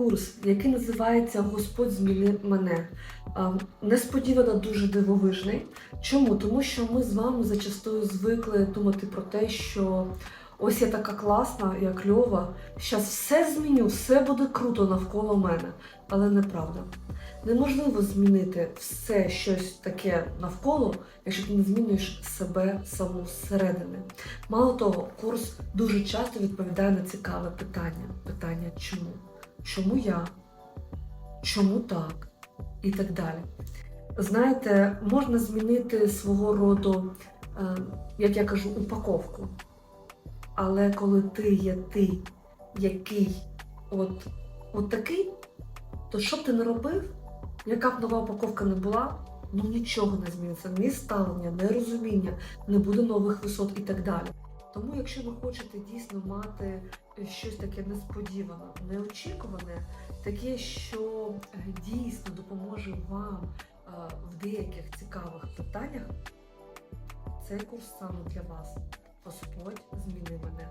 курс, який називається Господь зміни мене. Несподівано дуже дивовижний. Чому? Тому що ми з вами зачастую звикли думати про те, що ось я така класна, я кльова, зараз все зміню, все буде круто навколо мене. Але неправда. Неможливо змінити все щось таке навколо, якщо ти не змінюєш себе саму зсередини. Мало того, курс дуже часто відповідає на цікаве питання. Питання чому? Чому я? Чому так? І так далі. Знаєте, можна змінити свого роду, е, як я кажу, упаковку. Але коли ти є ти, який от, от такий, то що б ти не робив, яка б нова упаковка не була, ну нічого не зміниться, ні ставлення, ні розуміння, не буде нових висот і так далі. Тому, якщо ви хочете дійсно мати щось таке несподіване, неочікуване, таке, що е, дійсно допоможе вам е, в деяких цікавих питаннях, цей курс саме для вас. Господь зміни мене.